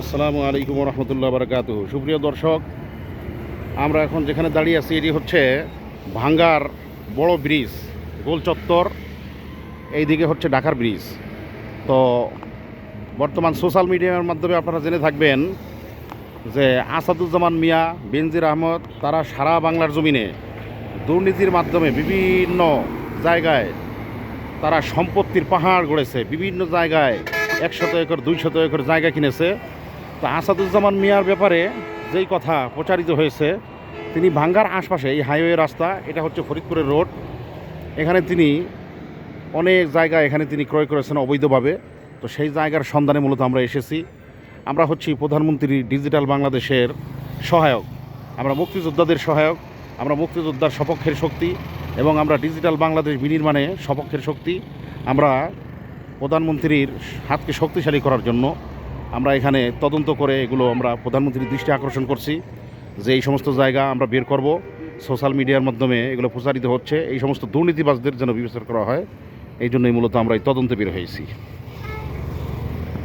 আসসালামু আলাইকুম রহমতুল্লাহ বারকাত সুপ্রিয় দর্শক, আমরা এখন যেখানে দাঁড়িয়ে আছি, এটি হচ্ছে ভাঙ্গার বড় ব্রিজ, গোল চত্বর, এইদিকে হচ্ছে ঢাকার ব্রিজ। তো বর্তমান সোশ্যাল মিডিয়ার মাধ্যমে আপনারা জেনে থাকবেন যে আসাদুজ্জামান মিয়া, বেনজির আহমদ, তারা সারা বাংলার জমিনে দুর্নীতির মাধ্যমে বিভিন্ন জায়গায় তারা সম্পত্তির পাহাড় গড়েছে, বিভিন্ন জায়গায় একশত একর, দুইশত একর জায়গা কিনেছে। তো আসাদুজ্জামান মিয়ার ব্যাপারে যেই কথা প্রচারিত হয়েছে, তিনি ভাঙ্গার আশপাশে এই হাইওয়ে রাস্তা, এটা হচ্ছে ফরিদপুরের রোড, এখানে তিনি অনেক জায়গা এখানে তিনি ক্রয় করেছেন অবৈধভাবে। তো সেই জায়গার সন্ধানে মূলত আমরা এসেছি। আমরা হচ্ছি প্রধানমন্ত্রী ডিজিটাল বাংলাদেশের সহায়ক। আমরা মুক্তিযোদ্ধাদের সহায়ক, আমরা মুক্তিযোদ্ধার সপক্ষের শক্তি এবং আমরা ডিজিটাল বাংলাদেশ বিনির্মাণে সপক্ষের শক্তি। আমরা প্রধানমন্ত্রীর হাতকে শক্তিশালী করার জন্য আমরা এখানে তদন্ত করে এগুলো আমরা প্রধানমন্ত্রীর দৃষ্টি আকর্ষণ করছি যে এই সমস্ত জায়গা আমরা বের করব। সোশ্যাল মিডিয়ার মাধ্যমে এগুলো প্রচারিত হচ্ছে। এই সমস্ত দুর্নীতিবাজদের যেন বিবেচনা করা হয়, এই জন্যই মূলত আমরা এই তদন্তে বের হয়েছি।